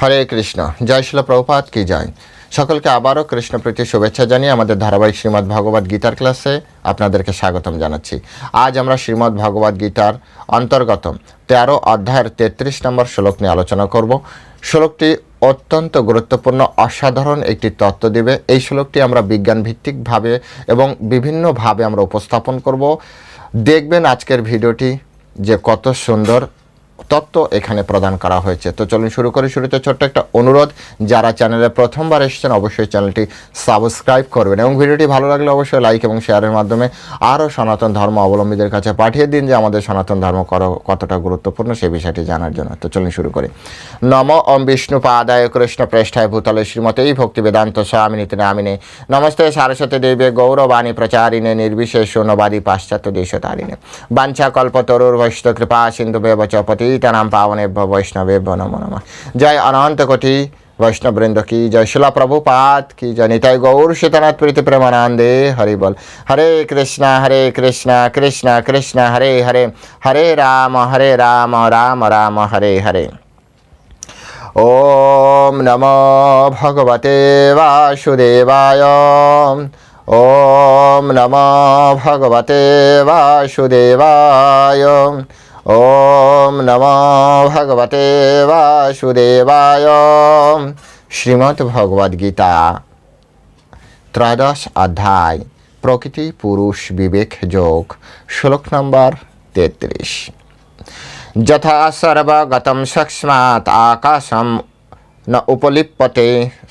হরে কৃষ্ণ। জয় শিল প্রভুপাত কি জয়। সকলকে আবারও কৃষ্ণ প্রীতি শুভেচ্ছা জানিয়ে আমাদের ধারাবাহিক শ্রীমদ্ ভগবদ গীতার ক্লাসে আপনাদেরকে স্বাগতম জানাচ্ছি। আজ আমরা শ্রীমদ্ ভগবদ গীতার অন্তর্গত তেরো অধ্যায়ের তেত্রিশ নম্বর শ্লোক নিয়ে আলোচনা করব। শ্লোকটি অত্যন্ত গুরুত্বপূর্ণ, অসাধারণ একটি তত্ত্ব দিবে। এই শ্লোকটি আমরা বিজ্ঞান ভিত্তিকভাবে এবং বিভিন্নভাবে আমরা উপস্থাপন করব। দেখবেন আজকের ভিডিওটি যে কত সুন্দর তত্ত্ব এখানে প্রদান করা হয়েছে। তো চলুন শুরু করি। শুরুতে ছোট্ট একটা অনুরোধ, যারা চ্যানেলে প্রথমবার এসেছেন অবশ্যই চ্যানেলটি সাবস্ক্রাইব করবেন এবং ভিডিওটি ভালো লাগলে অবশ্যই লাইক এবং শেয়ারের মাধ্যমে আরও সনাতন ধর্ম অবলম্বীদের কাছে পাঠিয়ে দিন যে আমাদের সনাতন ধর্ম কতটা গুরুত্বপূর্ণ সেই বিষয়টি জানার জন্য। তো চলুন শুরু করি। নম ওম বিষ্ণু পাদায় কৃষ্ণ প্রেষ্ঠায় ভূতলে শ্রীমতেই ভক্তি বেদান্ত স্বামিনীতি নামিনে। নমস্তে সারস্বতী দেবে গৌরবাণী প্রচারিণে নির্বিশেষ নবাদী পাশ্চাত্য দেশ দেশতারিণে। বাঞ্ছা কল্প কল্পতরুর বৈষ্ণব কৃপা সিন্ধু বেবচ পতিতানাম পাবনে বৈষ্ণবে নমো নমঃ জয় অনন্ত কোটি বৈষ্ণববৃন্দ কি জয় শিলা প্রভুপাত কি জয় নিতাই গৌর শীতনাথ প্রীতি প্রেমানন্দে হরি বল হরে কৃষ্ণ হরে কৃষ্ণ কৃষ্ণ কৃষ্ণ হরে হরে হরে রাম হরে রাম রাম রাম হরে হরে ॐ नमो भगवते वासुदेवाय ॐ नमो भगवते वासुदेवाय ॐ नमो भगवते वासुदेवाय শ্রীমদ্ ভগবদ গীতা ত্রয়োদশ অধ্যায় প্রকৃতি পুরুষ বিবেক যোগ শ্লোক নম্বর তেত্রিশ যথা সর্বগতম সক্ষ্মাৎ আকাশম উপলিপ্যতে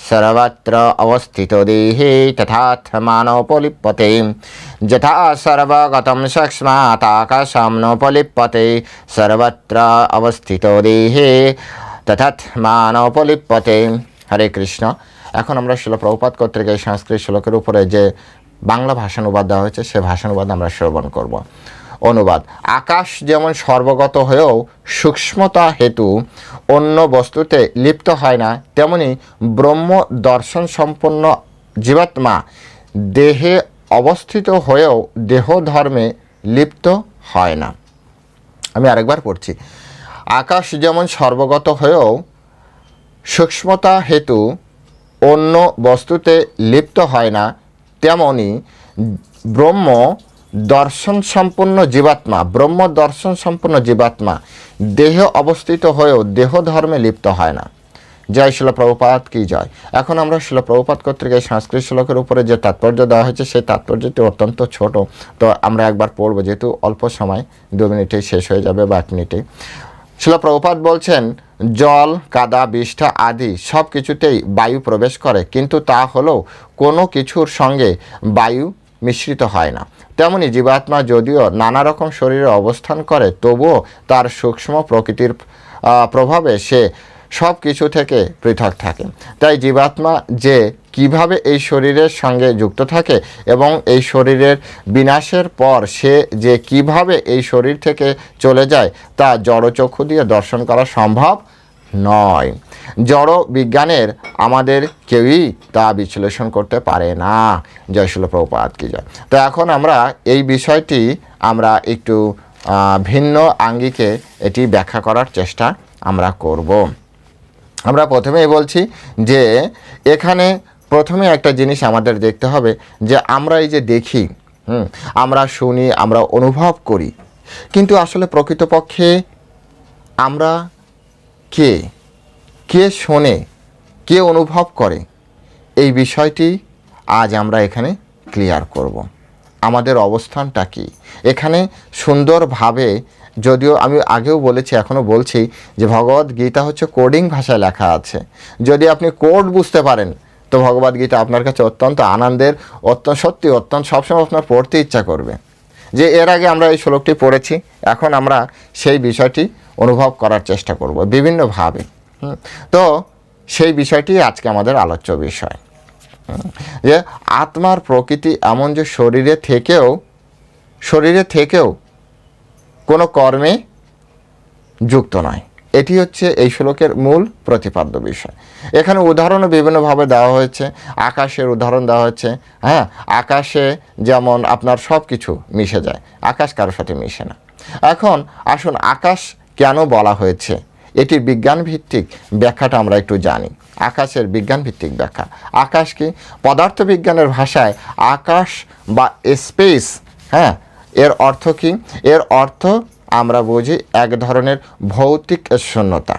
সর্বত্র অবস্থিত দেহে তথাত্মানোপলিপ্যতে যথা সর্বগতম সক্ষ্মাৎ আকাশম নোপলিপ্যতে সর্বত্র অবস্থিত দেহে তথাত্মানোপলিপ্যতে হরে কৃষ্ণ এখন আমরা শিল প্রভুপাত কর্তৃক এই সংস্কৃত শ্লোকের উপরে যে বাংলা ভাষানুবাদ দেওয়া হয়েছে, সে ভাষানুবাদ আমরা শ্রবণ করব। অনুবাদ। আকাশ যেমন সর্বগত হয়েও সূক্ষ্মতা হেতু অন্য বস্তুতে লিপ্ত হয় না, তেমনি ব্রহ্ম দর্শন সম্পন্ন জীবাত্মা দেহে অবস্থিত হয়েও দেহ ধর্মে লিপ্ত হয় না। আমি আরেকবার পড়ছি। আকাশ যেমন সর্বগত হয়েও সূক্ষ্মতা হেতু অন্য বস্তুতে লিপ্ত হয় না, তেমনি ব্রহ্ম দর্শন সম্পন্ন জীবাত্মা, ব্রহ্ম দর্শন সম্পন্ন জীবাত্মা, দেহে অবস্থিত হয়েও দেহ ধর্মে লিপ্ত হয় না। জয় শিল প্রভুপাত কি জয়? এখন আমরা শিল প্রভুপাত কর্তৃক এই সংস্কৃত শ্লোকের উপরে যে তাৎপর্য দেওয়া হয়েছে, সেই তাৎপর্যটি অত্যন্ত ছোট। তো আমরা একবার পড়ব, যেহেতু অল্প সময়, দু মিনিটেই শেষ হয়ে যাবে বা এক মিনিটেই শিল প্রভুপাত বলছেন, জল, কাদা, বিষ্ঠা আদি সব কিছুতেই বায়ু প্রবেশ করে, কিন্তু তা হলেও কোনো কিছুর সঙ্গে বায়ু মিশ্রিত হয় না। তেমনি জীবাত্মা যদিও নানা রকম শরীরে অবস্থান করে, তবুও তার সূক্ষ্ম প্রকৃতির প্রভাবে সে সব কিছু থেকে পৃথক থাকে। তাই জীবাত্মা যে কীভাবে এই শরীরের সঙ্গে যুক্ত থাকে এবং এই শরীরের বিনাশের পর সে যে কীভাবে এই শরীর থেকে চলে যায়, তা জড়চক্ষু দিয়ে দর্শন করা সম্ভব? নয়। জড় বিজ্ঞানের আমাদের কেউই তা বিশ্লেষণ করতে পারে না। জয়শীল প্রপাত কি জয়? তো এখন আমরা এই বিষয়টি আমরা একটু ভিন্ন আঙ্গিকে এটি ব্যাখ্যা করার চেষ্টা আমরা করব। আমরা প্রথমেই বলছি যে, এখানে প্রথমে একটা জিনিস আমাদের দেখতে হবে যে, আমরা এই যে দেখি, হুম, আমরা শুনি, আমরা অনুভব করি, কিন্তু আসলে প্রকৃতপক্ষে আমরা কে? কে শোনে? কে অনুভব করে? এই বিষয়টি আজ আমরা এখানে ক্লিয়ার করব। আমাদের অবস্থানটা কি? এখানে সুন্দরভাবে যদিও আমি আগেও বলেছি, এখনও বলছি যে ভগবদ গীতা হচ্ছে কোডিং ভাষায় লেখা আছে। যদি আপনি কোড বুঝতে পারেন, তো ভগবদ গীতা আপনার কাছে অত্যন্ত আনন্দের, অত্যন্ত সত্যি, অত্যন্ত সবসময় আপনার পড়তে ইচ্ছা করবে। যে এর আগে আমরা এই শ্লোকটি পড়েছি, এখন আমরা সেই বিষয়টি অনুভব করার চেষ্টা করব বিভিন্নভাবে তো সেই বিষয়টি আজকে আমাদের আলোচ্য বিষয়। যে আত্মার প্রকৃতি এমন যে শরীরে থেকেও শরীরে থেকেও কোনো কর্মে যুক্ত নয়। এটি হচ্ছে এই শ্লোকের মূল প্রতিপাদ্য বিষয়। এখানে উদাহরণও বিভিন্নভাবে দেওয়া হয়েছে। আকাশের উদাহরণ দেওয়া হয়েছে। হ্যাঁ আকাশে যেমন আপনার সব কিছু মিশে যায়, আকাশ কারোর সাথে মিশে না। এখন আসুন আকাশ কেন বলা হয়েছে? এটির বিজ্ঞান ভিত্তিক ব্যাখ্যাটা আমরা একটু জানি। আকাশের বিজ্ঞান ভিত্তিক ব্যাখ্যা। আকাশ কি? পদার্থবিজ্ঞানের ভাষায় আকাশ বা স্পেস হ্যাঁ এর অর্থ কি? এর অর্থ আমরা বুঝি এক ধরনের ভৌতিক শূন্যতা।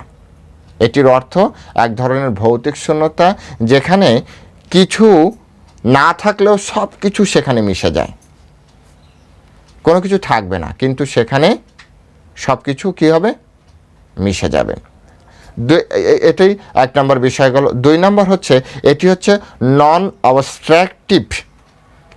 এটির অর্থ এক ধরনের ভৌতিক শূন্যতা যেখানে কিছু না থাকলেও সব কিছু সেখানে মিশে যায়। কোনো কিছু থাকবে না, কিন্তু সেখানে সব কিছু কী হবে? মিশে যাবে। এটাই এক নম্বর বিষয় গেল। দুই নম্বর হচ্ছে, এটি হচ্ছে নন অবস্ট্রাকটিভ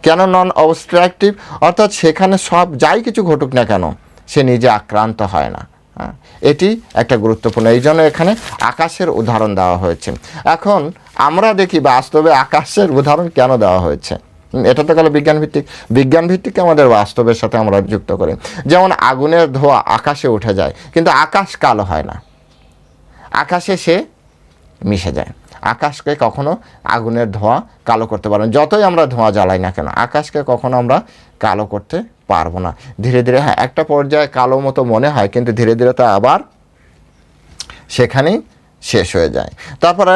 কেন নন অবস্ট্রাকটিভ অর্থাৎ সেখানে সব যাই কিছু ঘটুক না কেন সে নিজে আক্রান্ত হয় না। হ্যাঁ, এটি একটা গুরুত্বপূর্ণ। এই জন্য এখানে আকাশের উদাহরণ দেওয়া হয়েছে। এখন আমরা দেখি বাস্তবে আকাশের উদাহরণ কেন দেওয়া হয়েছে? এটা তো গেল বিজ্ঞান ভিত্তিক বিজ্ঞান ভিত্তিক আমাদের বাস্তবের সাথে আমরা যুক্ত করি। যেমন আগুনের ধোঁয়া আকাশে উঠে যায় কিন্তু আকাশ কালো হয় না। আকাশে সে মিশে যায়। আকাশকে কখনো আগুনের ধোঁয়া কালো করতে পারব না। যতই আমরা ধোঁয়া জ্বালাই না কেন আকাশকে কখনো আমরা কালো করতে পারব না। ধীরে ধীরে হ্যাঁ একটা পর্যায়ে কালো মতো মনে হয়, কিন্তু ধীরে ধীরে তা আবার সেখানেই শেষ হয়ে যায়। তারপরে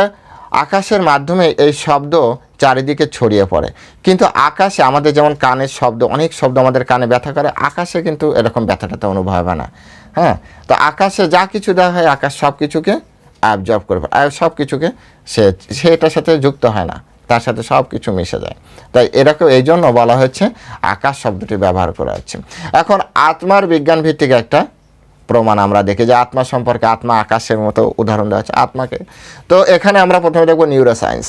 আকাশের মাধ্যমে এই শব্দ চারিদিকে ছড়িয়ে পড়ে। কিন্তু আকাশে আমাদের যেমন কানের শব্দ, অনেক শব্দ আমাদের কানে ব্যথা করে, আকাশে কিন্তু এরকম ব্যথাটাতে অনুভব হয় না। হ্যাঁ তো আকাশে যা কিছু দেওয়া হয়, আকাশ সব কিছুকে অ্যাবজর্ব করে সব কিছুকে সে, সেটার সাথে যুক্ত হয় না। তার সাথে সব কিছু মিশে যায়। তাই এরকম এই জন্য বলা হচ্ছে আকাশ শব্দটি ব্যবহার করা হচ্ছে। এখন আত্মার বিজ্ঞান ভিত্তিক একটা প্রমাণ আমরা দেখি যে আত্মা সম্পর্কে আত্মা আকাশের মতো উদাহরণ দেওয়া হচ্ছে আত্মাকে। তো এখানে আমরা প্রথমে দেখব নিউরোসায়েন্স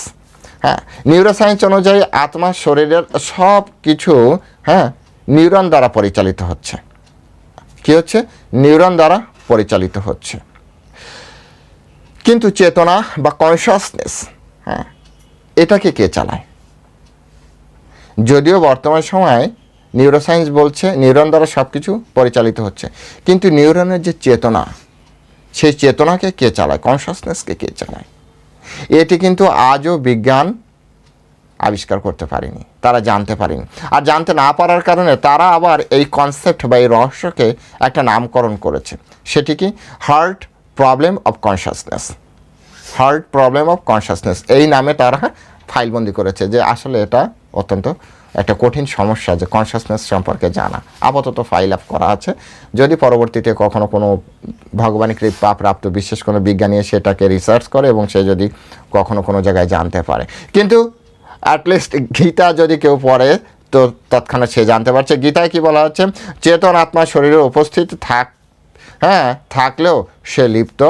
হ্যাঁ নিউরোসায়েন্স অনুযায়ী আত্মা শরীরের সব কিছু হ্যাঁ নিউরন দ্বারা পরিচালিত হচ্ছে। কি হচ্ছে? নিউরন দ্বারা পরিচালিত হচ্ছে। কিন্তু চেতনা বা কনসাসনেস হ্যাঁ এটাকে কে চালায়? যদিও বর্তমান সময়ে নিউরোসায়েন্স বলছে নিউরন দ্বারা সব কিছু পরিচালিত হচ্ছে। কিন্তু নিউরনের যে চেতনা, সেই চেতনাকে কে চালায়? কনসাসনেসকে কে চালায়? এটি কিন্তু আজও বিজ্ঞান আবিষ্কার করতে পারেনি, তারা জানতে পারেনি। আর জানতে না পারার কারণে তারা আবার এই কনসেপ্ট বা এই রহস্যকে একটা নামকরণ করেছে। সেটি কি? Hard problem of consciousness hard problem of consciousness এই নামে তারা ফাইলবন্দি করেছে যে আসলে এটা অত্যন্ত একটা কঠিন সমস্যা যে কনসাসনেস সম্পর্কে জানা। আপাতত ফাইল আপ করা আছে। যদি পরবর্তীতে কখনো কোনো ভগবানী কৃপা প্রাপ্ত বিশেষ কোনো বিজ্ঞানী সেটাকে রিসার্চ করে এবং সে যদি কখনো কোনো জায়গায় জানতে পারে। কিন্তু অ্যাটলিস্ট গীতা যদি কেউ পড়ে, তো তৎক্ষণাৎ সে জানতে পারছে। গীতায় কি বলা হচ্ছে? চেতন আত্মা শরীরে উপস্থিত থাক হ্যাঁ থাকলেও সে লিপ্ত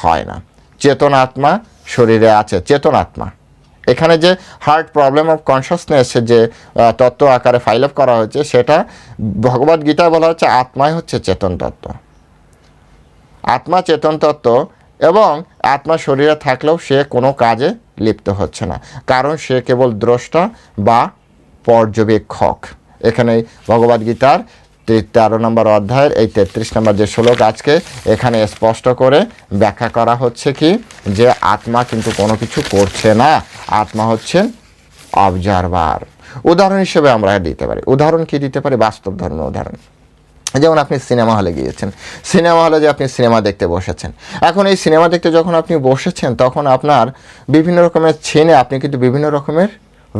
হয় না। চেতনাত্মা শরীরে আছে, চেতনাত্মা। এখানে যে হার্ট প্রবলেম অফ কনসাসনেস যে তত্ত্ব আকারে ফাইল আপ করা হয়েছে, সেটা ভগবদ গীতায় বলা হচ্ছে আত্মাই হচ্ছে চেতন তত্ত্ব। আত্মা চেতন তত্ত্ব এবং আত্মা শরীরে থাকলেও সে কোনো কাজে লিপ্ত হচ্ছে না। কারণ সে কেবল দ্রষ্টা বা পর্যবেক্ষক। এখানে ভগবদ্গীতার তেরো নম্বর অধ্যায়ের এই তেত্রিশ নম্বর যে শ্লোক আজকে এখানে স্পষ্ট করে ব্যাখ্যা করা হচ্ছে কি, যে আত্মা কিন্তু কোনো কিছু করছে না। আত্মা হচ্ছেন অবজারভার উদাহরণ হিসেবে আমরা দিতে পারি। উদাহরণ কি দিতে পারি? বাস্তব ধর্ম উদাহরণ। যেমন আপনি সিনেমা হলে গিয়েছেন। সিনেমা হলে যে আপনি সিনেমা দেখতে বসেছেন। এখন এই সিনেমা দেখতে যখন আপনি বসেছেন, তখন আপনার বিভিন্ন রকমের ছেনে আপনি কিন্তু বিভিন্ন রকমের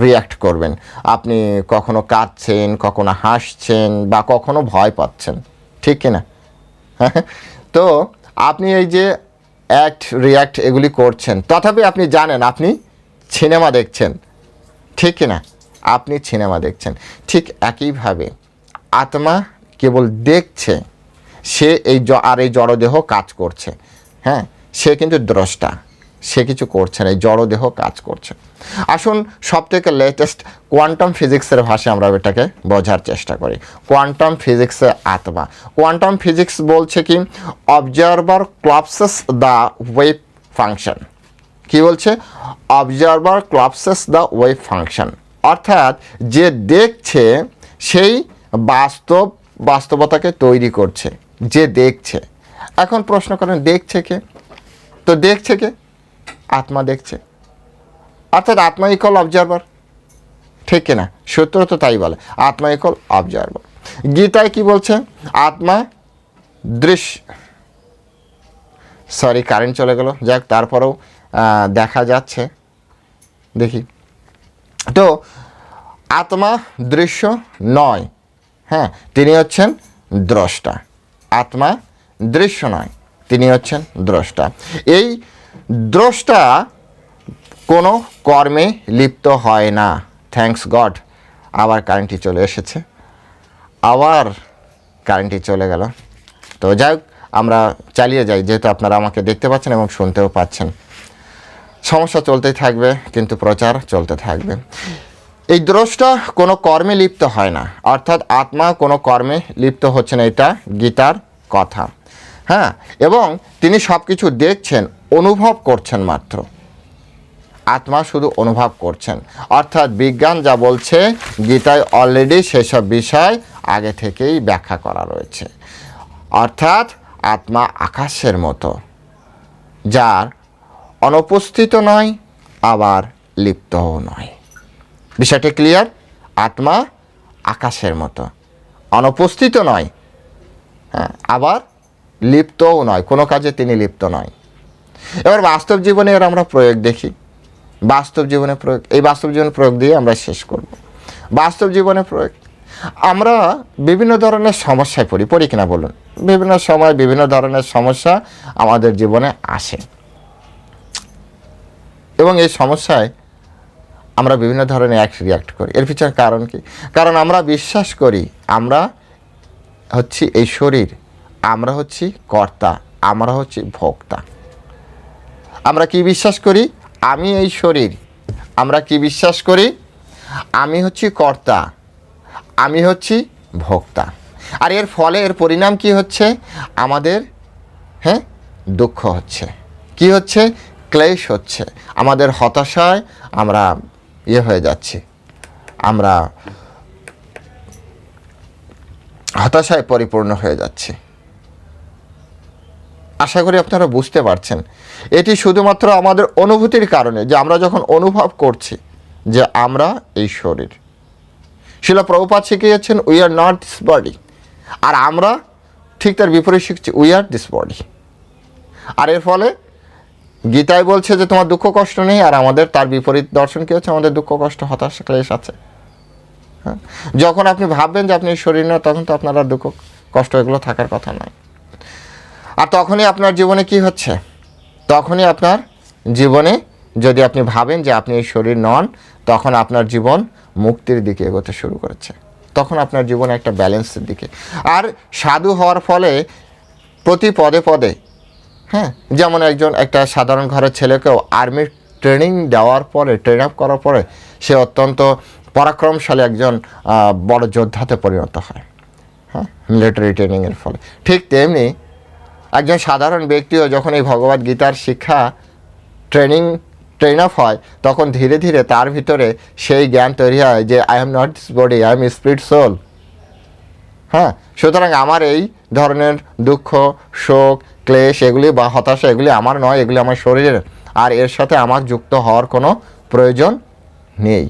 রিয়্যাক্ট করবেন। আপনি কখনো কাঁদছেন, কখনো হাসছেন বা কখনো ভয় পাচ্ছেন, ঠিক কিনা? তো আপনি এই যে অ্যাক্ট রিয়্যাক্ট এগুলি করছেন, তথাপি আপনি জানেন, আপনি সিনেমা দেখছেন, ঠিক কিনা? আপনি সিনেমা দেখছেন, ঠিক একইভাবে আত্মা কেবল দেখছে, সে এই আর এই জড়দেহ কাজ করছে হ্যাঁ? সে কিন্তু দ্রষ্টা। সে কিছু করছে না, এই জড়দেহ কাজ করছে। আসুন সব থেকে লেটেস্ট কোয়ান্টাম ফিজিক্সের ভাষায় আমরা এটাকে বোঝার চেষ্টা করি। কোয়ান্টাম ফিজিক্সে আত্মা। কোয়ান্টাম ফিজিক্স বলছে কি? Observer collapses the wave function কি বলছে? Observer collapses the wave function অর্থাৎ যে দেখছে, সেই বাস্তব, বাস্তবতাকে তৈরি করছে। যে দেখছে। এখন প্রশ্ন করেন, দেখছে কে? তো দেখছে কে? আত্মা দেখছে। অর্থাৎ আত্মা ইকল অবজারভার ঠিক কিনা? সূত্র তো তাই বলে। আত্মা ইকল অবজারভার গীতায় কি বলছে? আত্মা দৃশ্য। সরি কারেন্ট চলে গেল। যাক, তারপরেও দেখা যাচ্ছে। দেখি। তো, আত্মা দৃশ্য নয়। হ্যাঁ তিনি হচ্ছেন দ্রষ্টা। আত্মা দৃশ্য নয়। তিনি হচ্ছেন দ্রষ্টা। এই দ্রষ্টা কোনো কর্মে লিপ্ত হয় না। থ্যাঙ্কস গড আবার কারেন্টটি চলে এসেছে। আবার কারেন্টটি চলে গেল। তো যাই আমরা চালিয়ে যাই, যেহেতু আপনারা আমাকে দেখতে পাচ্ছেন এবং শুনতেও পাচ্ছেন। সমস্যা চলতেই থাকবে, কিন্তু প্রচার চলতে থাকবে। এই দ্রষ্টা কোনো কর্মে লিপ্ত হয় না, অর্থাৎ আত্মা কোনো কর্মে লিপ্ত হচ্ছে না, এটা গীতার কথা। হ্যাঁ এবং তিনি সব কিছু দেখছেন, অনুভব করছেন মাত্র। আত্মা শুধু অনুভব করছেন। অর্থাৎ বিজ্ঞান যা বলছে, গীতায় অলরেডি সেসব বিষয় আগে থেকেই ব্যাখ্যা করা রয়েছে। অর্থাৎ আত্মা আকাশের মতো, যার অনুপস্থিত নয়, আবার লিপ্তও নয়। বিষয়টি ক্লিয়ার আত্মা আকাশের মতো, অনুপস্থিত নয় হ্যাঁ আবার লিপ্তও নয়, কোনো কাজে তিনি লিপ্ত নয়। এবার বাস্তব জীবনে এর আমরা প্রয়োগ দেখি। বাস্তব জীবনে প্রয়োগ, এই বাস্তব জীবনে প্রয়োগ দিয়ে আমরা শেষ করব। বাস্তব জীবনে প্রয়োগ, আমরা বিভিন্ন ধরনের সমস্যায় পড়ি। পড়ি কিনা বলুন? বিভিন্ন সময় বিভিন্ন ধরনের সমস্যা আমাদের জীবনে আসে। এবং এই সমস্যায় আমরা বিভিন্ন ধরনের অ্যাক্ট রিয়াক্ট করি। এর পিছনে কারণ কি? কারণ আমরা বিশ্বাস করি, আমরা হচ্ছি এই শরীর। আমরা হচ্ছি কর্তা, আমরা হচ্ছি ভোক্তা। আমরা কি বিশ্বাস করি? আমি এই শরীর। আমরা কি বিশ্বাস করি? আমি হচ্ছি কর্তা, আমি হচ্ছি ভোক্তা। আর এর ফলে এর পরিণাম কি হচ্ছে? আমাদের হ্যাঁ দুঃখ হচ্ছে। কি হচ্ছে? ক্লেশ হচ্ছে। আমাদের হতাশায় আমরা ইয়ে হয়ে যাচ্ছি। আমরা হতাশায় পরিপূর্ণ হয়ে যাচ্ছি। আশা করি আপনারা বুঝতে পারছেন। এটি শুধুমাত্র আমাদের অনুভূতির কারণে যে আমরা যখন অনুভব করছি যে আমরা এই শরীর। শিলা প্রভুপাত শিখিয়েছেন we are not this body আর আমরা ঠিক তার বিপরীত শিখছি উই আর দিস বডি আর এর ফলে গীতায় বলছে যে তোমার দুঃখ কষ্ট নেই, আর আমাদের তার বিপরীত দর্শন কী হচ্ছে? আমাদের দুঃখ কষ্ট, হতাশা, ক্লেশ আছে। হ্যাঁ? যখন আপনি ভাববেন যে আপনি শরীর নয় তখন তো আপনার দুঃখ কষ্ট এগুলো থাকার কথা নয়। আর তখনই আপনার জীবনে কি হচ্ছে? তখনই আপনার জীবনে যদি আপনি ভাবেন যে আপনি এই শরীর নন, তখন আপনার জীবন মুক্তির দিকে এগোতে শুরু করেছে। তখন আপনার জীবন একটা ব্যালেন্সের দিকে। আর সাধু হওয়ার ফলে প্রতি পদে পদে হ্যাঁ যেমন একজন, একটা সাধারণ ঘরের ছেলেকেও আর্মির ট্রেনিং দেওয়ার পরে ট্রেন আপ করার পরে সে অত্যন্ত পরাক্রমশালী একজন বড় যোদ্ধাতে পরিণত হয়। হ্যাঁ মিলিটারি ট্রেনিংয়ের ফলে। ঠিক তেমনি একজন সাধারণ ব্যক্তিও যখন এই ভগবদ গীতার শিক্ষা ট্রেনিং ট্রেন আপ হয়, তখন ধীরে ধীরে তার ভিতরে সেই জ্ঞান তৈরি হয় যে I am not this body I am spirit soul হ্যাঁ? সুতরাং আমার এই ধরনের দুঃখ, শোক, ক্লেশ, এগুলি বা হতাশা, এগুলি আমার নয়, এগুলি আমার শরীরের। আর এর সাথে আমার যুক্ত হওয়ার কোনো প্রয়োজন নেই।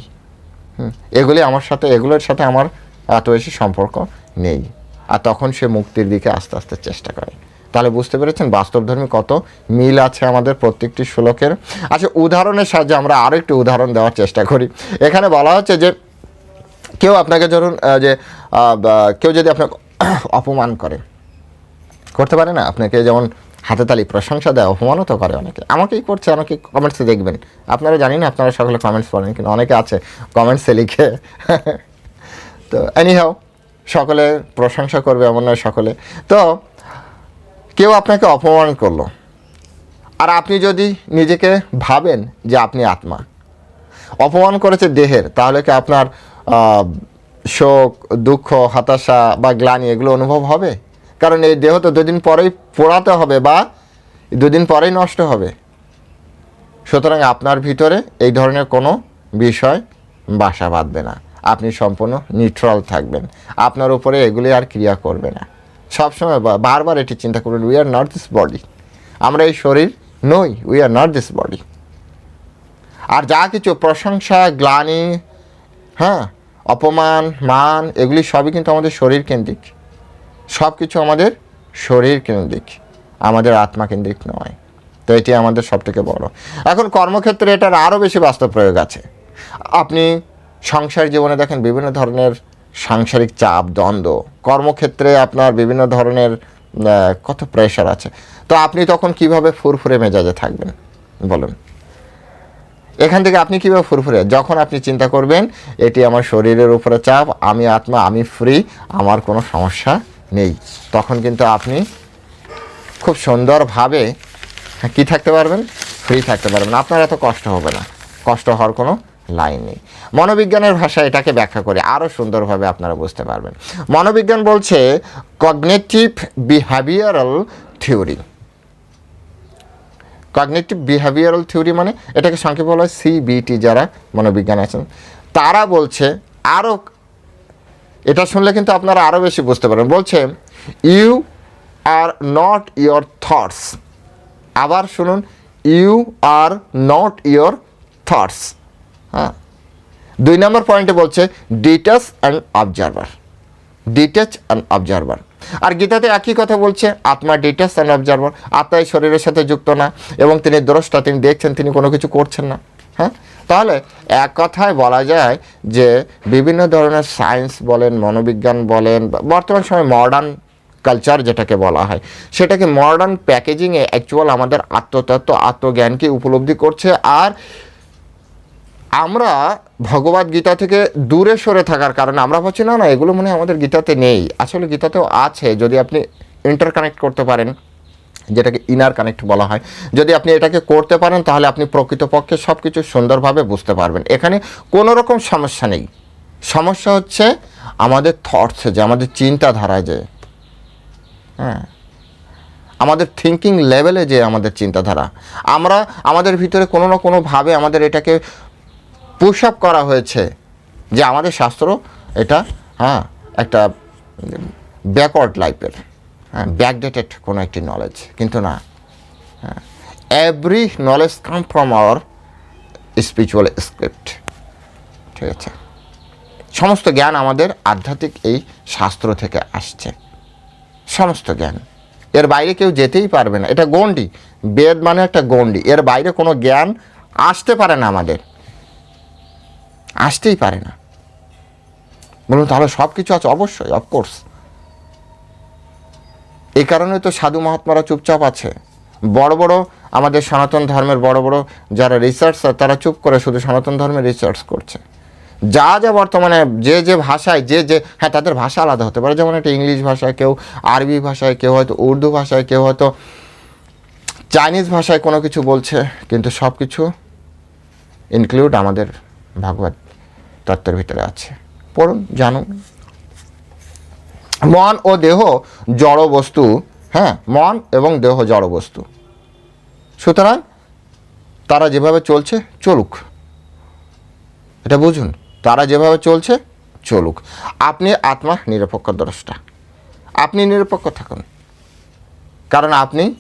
এগুলি আমার সাথে, এগুলোর সাথে আমার এত বেশি সম্পর্ক নেই। আর তখন সে মুক্তির দিকে আস্তে আস্তে চেষ্টা করে। তাহলে বুঝতে পেরেছেন বাস্তবধর্মী কত মিল আছে আমাদের প্রত্যেকটি শ্লোকের। আচ্ছা উদাহরণের সাহায্যে আমরা আরও একটি উদাহরণ দেওয়ার চেষ্টা করি। এখানে বলা হচ্ছে যে, কেউ আপনাকে ধরুন যে কেউ যদি আপনাকে অপমান করে, করতে পারে না? আপনাকে যেমন হাতে তালি প্রশংসা দেয়, অপমানও তো করে অনেকে। আমাকেই করছে অনেকে কমেন্টসে দেখবেন। আপনারা জানি না, আপনারা সকলে কমেন্টস পড়েন কিন্তু অনেকে আছে কমেন্টসে লিখে। তো এনি এনিহাও সকলে প্রশংসা করবে, এমন নয় সকলে। তো কেউ আপনাকে অপমান করল। আর আপনি যদি নিজেকে ভাবেন যে আপনি আত্মা, অপমান করেছে দেহের, তাহলে কি আপনার শোক, দুঃখ, হতাশা বা গ্লানি এগুলো অনুভব হবে? কারণ এই দেহ তো দুদিন পরেই পোড়াতে হবে বা দুদিন পরেই নষ্ট হবে। সুতরাং আপনার ভিতরে এই ধরনের কোনো বিষয় বাসা বাঁধবে না। আপনি সম্পূর্ণ নিউট্রাল থাকবেন। আপনার উপরে এগুলি আর ক্রিয়া করবে না। সবসময় বারবার এটি চিন্তা করবেন we are not this body আমরা এই শরীর নই we are not this body আর যা কিছু প্রশংসা, গ্লানি হ্যাঁ অপমান, মান, এগুলি সবই কিন্তু আমাদের শরীর কেন্দ্রিক। সব কিছু আমাদের শরীর কেন্দ্রিক, আমাদের আত্মাকেন্দ্রিক নয়। তো এটি আমাদের সবথেকে বড়। এখন কর্মক্ষেত্রে এটার আরও বেশি বাস্তব প্রয়োগ আছে। আপনি সংসার জীবনে দেখেন বিভিন্ন ধরনের সাংসারিক চাপ, দ্বন্দ্ব, কর্মক্ষেত্রে আপনার বিভিন্ন ধরনের কত প্রেশার আছে। তো আপনি তখন কীভাবে ফুরফুরে মেজাজে থাকবেন? বলুন। এখান থেকে আপনি কীভাবে ফুরফুরে? যখন আপনি চিন্তা করবেন, এটি আমার শরীরের উপরে চাপ, আমি আত্মা, আমি ফ্রি আমার কোনো সমস্যা নেই। তখন কিন্তু আপনি খুব সুন্দরভাবে কি থাকতে পারবেন? ফ্রি থাকতে পারবেন। আপনার এত কষ্ট হবে না। কষ্ট হওয়ার কোনো লাইন। মনোবিজ্ঞানের ভাষায় এটাকে ব্যাখ্যা করে আরও সুন্দরভাবে আপনারা বুঝতে পারবেন। মনোবিজ্ঞান বলছে cognitive behavioural theory cognitive behavioural theory মানে এটাকে সংক্ষেপে বলা হয় সিবিটি যারা মনোবিজ্ঞান আছেন, তারা বলছে আরও এটা শুনলে কিন্তু আপনারা আরও বেশি বুঝতে পারবেন। বলছে you are not your thoughts আবার শুনুন you are not your thoughts হ্যাঁ। দুই নম্বর পয়েন্টে বলছে detach and observer detach and observer আর গীতাতে একই কথা বলছে, আত্মা ডিটাচ অ্যান্ড অবজারভার আত্মা এই শরীরের সাথে যুক্ত না, এবং তিনি দ্রষ্টা, তিনি দেখছেন, তিনি কোনো কিছু করছেন না। হ্যাঁ? তাহলে এক কথায় বলা যায় যে, বিভিন্ন ধরনের সায়েন্স বলেন, মনোবিজ্ঞান বলেন বর্তমান সময় মডার্ন কালচার যেটাকে বলা হয়, সেটাকে মডার্ন প্যাকেজিংয়ে অ্যাকচুয়াল আমাদের আত্মতত্ত্ব, আত্মজ্ঞানকে উপলব্ধি করছে, আর আমরা ভগবত গীতা থেকে দূরে সরে থাকার কারণে, আমরা ভাবছি, না না, এগুলো মনে আমাদের গীতাতে নেই। আসলে গীতাতেও আছে, যদি আপনি ইন্টারকানেক্ট করতে পারেন, যেটাকে ইনার কানেক্ট বলা হয়। যদি আপনি এটাকে করতে পারেন, তাহলে আপনি প্রকৃতপক্ষে সব কিছু সুন্দরভাবে বুঝতে পারবেন। এখানে কোনো রকম সমস্যা নেই। সমস্যা হচ্ছে আমাদের থটসে যে, আমাদের চিন্তাধারায় যে হ্যাঁ আমাদের থিঙ্কিং লেভেলে যে আমাদের চিন্তাধারা। আমরা, আমাদের ভিতরে কোনো না কোনোভাবে আমাদের এটাকে পুশ আপ করা হয়েছে যে আমাদের শাস্ত্র এটা হ্যাঁ একটা ব্যাকওয়ার্ড লাইফের হ্যাঁ ব্যাকডেটেড কোনো একটি নলেজ কিন্তু না হ্যাঁ every knowledge come from our spiritual script ঠিক আছে? সমস্ত জ্ঞান আমাদের আধ্যাত্মিক এই শাস্ত্র থেকে আসছে, সমস্ত জ্ঞান। এর বাইরে কেউ যেতেই পারবে না। এটা গণ্ডি, বেদ মানে একটা গণ্ডি। এর বাইরে কোনো জ্ঞান আসতে পারে না আমাদের। আসতেই পারে না। বলুন, তাহলে সব কিছু আছে অবশ্যই অফকোর্স এই কারণে তো সাধু মহাত্মারা চুপচাপ আছে। বড় বড় আমাদের সনাতন ধর্মের বড় বড় যারা রিসার্চার তারা চুপ করে শুধু সনাতন ধর্মের রিসার্চ করছে। যা যা বর্তমানে যে যে ভাষায়, যে যে হ্যাঁ তাদের ভাষা আলাদা হতে পারে। যেমন একটা ইংলিশ ভাষায় কেউ, আরবি ভাষায় কেউ হয়তো, উর্দু ভাষায় কেউ হয়তো, চাইনিজ ভাষায় কোনো কিছু বলছে, কিন্তু সব কিছু ইনক্লুড আমাদের ভাগবত তত্ত্বের ভিতরে আছে। পড়ুন, জানুন। মন ও দেহ জড় বস্তু হ্যাঁ মন এবং দেহ জড় বস্তু। সুতরাং তারা যেভাবে চলছে, চলুক। এটা বুঝুন, তারা যেভাবে চলছে, চলুক। আপনি আত্মা নিরপেক্ষ দ্রষ্টা। আপনি নিরপেক্ষ থাকুন। কারণ আপনি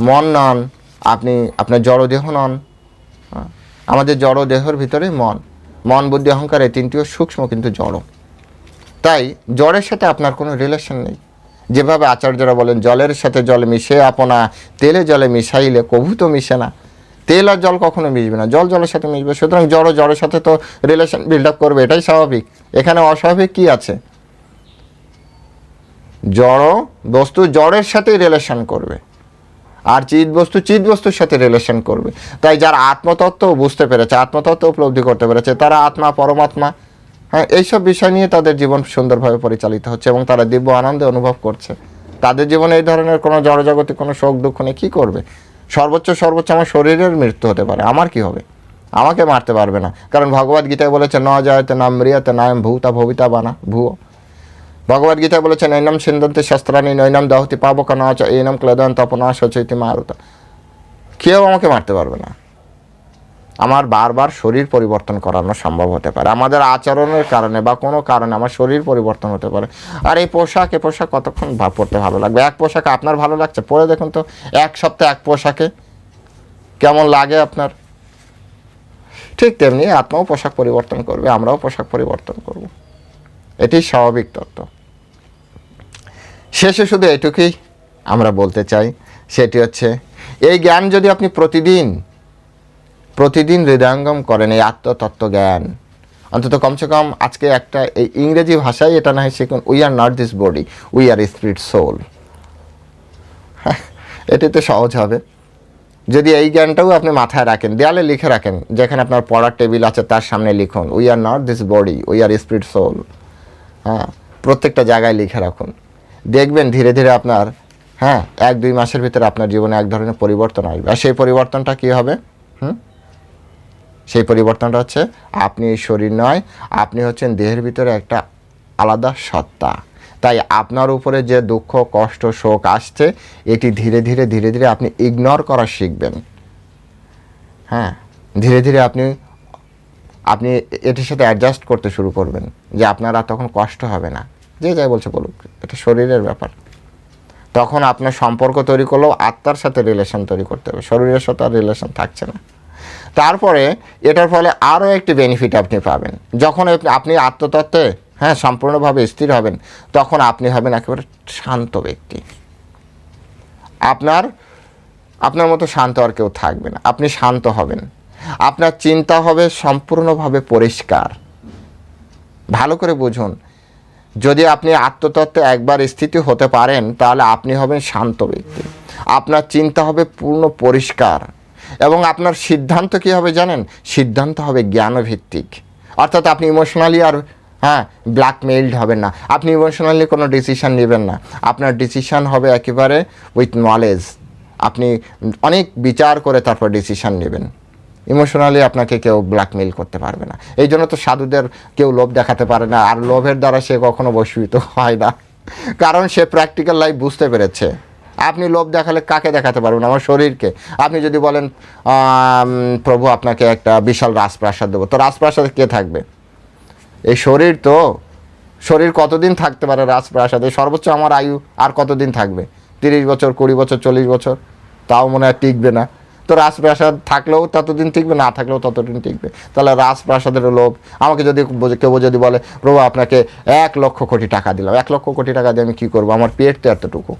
মন নন, আপনি আপনার জড় দেহ নন। আমাদের জড় দেহের ভিতরে মন। মন, বুদ্ধি, অহংকার, এই তিনটিও সূক্ষ্ম কিন্তু জড়। তাই জড়ের সাথে আপনার কোনো রিলেশন নেই। যেভাবে আচার্যরা বলেন, জলের সাথে জল মিশে আপনা, তেলে জলে মিশাইলে কভু তো মিশে না। তেল আর জল কখনো মিশবে না, জল জলের সাথে মিশবে। সুতরাং জড় জড়ের সাথে তো রিলেশন বিল্ড আপ করবে, এটাই স্বাভাবিক। এখানে অস্বাভাবিক কি আছে? জড় বস্তু জড়ের সাথেই রিলেশন করবে। আর চিৎ বস্তু চিৎ বস্তুর সাথে রিলেশন করবে। তাই যারা আত্মতত্ত্ব বুঝতে পেরেছে, আত্মতত্ত্ব উপলব্ধি করতে পেরেছে, তারা আত্মা, পরমাত্মা হ্যাঁ এইসব বিষয় নিয়ে তাদের জীবন সুন্দরভাবে পরিচালিত হচ্ছে এবং তারা দিব্য আনন্দে অনুভব করছে। তাদের জীবনে এই ধরনের কোনো জড়জগতে কোনো শোক দুঃখ নেই কী করবে? সর্বোচ্চ সর্বোচ্চ আমার শরীরের মৃত্যু হতে পারে। আমার কি হবে? আমাকে মারতে পারবে না। কারণ ভগবদ গীতায় বলেছে, ন জয়তে নাম ম্রিয়তে নাম ভূতা ভবিতা বানা, ভুয়ো। ভগবদ গীতায় বলেছে নৈনম সিন্ধন্তে শস্ত্রানি নৈনম দহতি পাবক নাচ এইনম ক্লেদন তপনা সচৈতি মারুতা। কেউ আমাকে মারতে পারবে না। আমার বারবার শরীর পরিবর্তন করানো সম্ভব হতে পারে। আমাদের আচরণের কারণে বা কোনো কারণে আমার শরীর পরিবর্তন হতে পারে। আর এই পোশাক এ পোশাক কতক্ষণ পরতে ভালো লাগবে? এক পোশাক আপনার ভালো লাগছে? পরে দেখুন তো, এক সপ্তাহ এক পোশাকে। কেমন লাগে আপনার? ঠিক তেমনি আত্মাও পোশাক পরিবর্তন করবে, আমরাও পোশাক পরিবর্তন করব। এটি স্বাভাবিক তত্ত্ব। শেষে শুধু এটুকুই আমরা বলতে চাই, সেটি হচ্ছে, এই জ্ঞান যদি আপনি প্রতিদিন প্রতিদিন হৃদয়ঙ্গম করেন, এই আত্মতত্ত্ব জ্ঞান অন্তত কমসে কম আজকে একটা, এই ইংরেজি ভাষায় এটা না হয় শিখুন we are not this body we are spirit soul এটি তো সহজ হবে। যদি এই জ্ঞানটাও আপনি মাথায় রাখেন, দেয়ালে লিখে রাখেন, যেখানে আপনার পড়ার টেবিল আছে, তার সামনে লিখুন we are not this body we are spirit soul হ্যাঁ প্রত্যেকটা জায়গায় লিখে রাখুন। দেখবেন ধীরে ধীরে আপনার হ্যাঁ এক দুই মাসের ভিতরে আপনার জীবনে এক ধরনের পরিবর্তন আসবে। আর সেই পরিবর্তনটা কী হবে? হুম? সেই পরিবর্তনটা হচ্ছে আপনি শরীর নয়, আপনি হচ্ছেন দেহের ভিতরে একটা আলাদা সত্তা। তাই আপনার উপরে যে দুঃখ, কষ্ট, শোক আসছে, এটি ধীরে ধীরে ধীরে ধীরে আপনি ইগনোর করা শিখবেন। হ্যাঁ ধীরে ধীরে আপনি আপনি এটির সাথে অ্যাডজাস্ট করতে শুরু করবেন যে আপনার আর তখন কষ্ট হবে না। যে যাই বলছে বলুক, এটা শরীরের ব্যাপার। তখন আপনার সম্পর্ক তৈরি করলেও আত্মার সাথে রিলেশন তৈরি করতে হবে। শরীরের সাথে আর রিলেশন থাকছে না। তারপরে এটার ফলে আরও একটি বেনিফিট আপনি পাবেন। যখন আপনি- আত্মতত্ত্বে হ্যাঁ সম্পূর্ণভাবে স্থির হবেন, তখন আপনি হবেন একেবারে শান্ত ব্যক্তি। আপনার আপনার মতো শান্ত আর কেউ থাকবে না। আপনি শান্ত হবেন। আপনার চিন্তা হবে সম্পূর্ণভাবে পরিষ্কার। ভালো করে বুঝুন। যদি আপনি আত্মতত্ত্বে একবার স্থিতি হতে পারেন, তাহলে আপনি হবেন শান্ত ব্যক্তি। আপনার চিন্তা হবে পূর্ণ পরিষ্কার। এবং আপনার সিদ্ধান্ত কী হবে জানেন? সিদ্ধান্ত হবে জ্ঞানভিত্তিক। অর্থাৎ আপনি ইমোশনালি আর হ্যাঁ ব্ল্যাকমেইলড হবেন না। আপনি ইমোশনালি কোনো ডিসিশান নেবেন না। আপনার ডিসিশান হবে একেবারে উইথ নলেজ আপনি অনেক বিচার করে তারপর ডিসিশান নেবেন। ইমোশনালি আপনাকে কেউ ব্ল্যাকমেইল করতে পারবে না। এই জন্য তো সাধুদের কেউ লোভ দেখাতে পারে না, আর লোভের দ্বারা সে কখনো বশীভূত হয় না। কারণ সে প্র্যাকটিক্যাল লাইফ বুঝতে পেরেছে। আপনি লোভ দেখালে কাকে দেখাতে পারবেন? আমার শরীরকে। আপনি যদি বলেন প্রভু আপনাকে একটা বিশাল রাজপ্রাসাদ দেবো, তো রাজপ্রাসাদে কে থাকবে? এই শরীর তো, শরীর কতদিন থাকতে পারে রাজপ্রাসাদে? সর্বোচ্চ আমার আয়ু আর কতদিন থাকবে? তিরিশ বছর, কুড়ি বছর, চল্লিশ বছর? তাও মনে হয় টিকবে না। তো রাজপ্রাসাদ থাকলেও ততদিন টিকবে, না থাকলেও ততদিন টিকবে। তাহলে রাজপ্রাসাদের লোভ, আমাকে যদি কেউ যদি বলে প্রভু আপনাকে এক লক্ষ কোটি টাকা দিলাম। এক লক্ষ কোটি টাকা দিয়ে আমি কী করব? আমার পেট তো এতটুকু।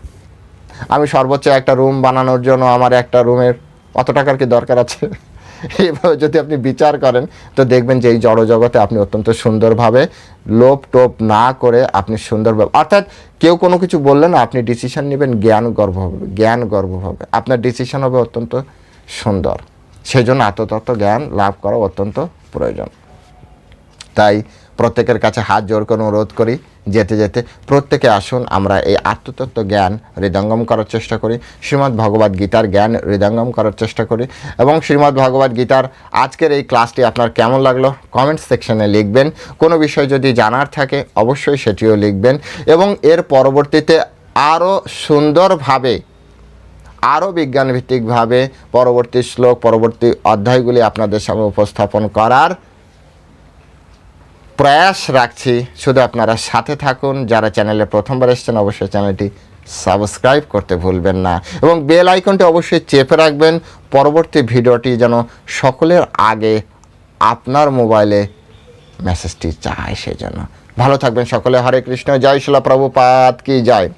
আমি সর্বোচ্চ একটা রুম বানানোর জন্য আমার একটা রুমের অত টাকার কি দরকার আছে? এইভাবে যদি আপনি বিচার করেন, তো দেখবেন যে এই জড় জগতে আপনি অত্যন্ত সুন্দরভাবে লোভ টোপ না করে আপনি সুন্দরভাবে অর্থাৎ কেউ কোনো কিছু বললেন আপনি ডিসিশন নেবেন জ্ঞান গর্ব হবে জ্ঞান গর্ব হবে আপনার ডিসিশন হবে অত্যন্ত সুন্দর। সেই জন্য আত্মতত্ত্ব জ্ঞান লাভ করা অত্যন্ত প্রয়োজন। তাই প্রত্যেকের কাছে হাত জোর করে অনুরোধ করি, যেতে যেতে প্রত্যেকে আসুন, আমরা এই আত্মতত্ত্ব জ্ঞান হৃদঙ্গম করার চেষ্টা করি, শ্রীমদ্ ভগবদ গীতার জ্ঞান হৃদঙ্গম করার চেষ্টা করি এবং শ্রীমদ্ ভগবদ গীতার আজকের এই ক্লাসটি আপনার কেমন লাগল কমেন্ট সেকশনে লিখবেন। কোনো বিষয় যদি জানার থাকে অবশ্যই সেটিও লিখবেন এবং এর পরবর্তীতে আরও সুন্দরভাবে আরও বিজ্ঞানভিত্তিকভাবে পরবর্তী শ্লোক, পরবর্তী অধ্যায়গুলি আপনাদের সামনে উপস্থাপন করার প্রয়াস রাখছি। শুধু আপনারা সাথে থাকুন। যারা চ্যানেলে প্রথমবার এসেছেন, অবশ্যই চ্যানেলটি সাবস্ক্রাইব করতে ভুলবেন না এবং বেল আইকনটি অবশ্যই চেপে রাখবেন। পরবর্তী ভিডিওটি যেন সকলের আগে আপনার মোবাইলে মেসেজটি চায় সেজন্য। ভালো থাকবেন সকলে। হরে কৃষ্ণ। জয় শিলা প্রভুপাত কি জয়।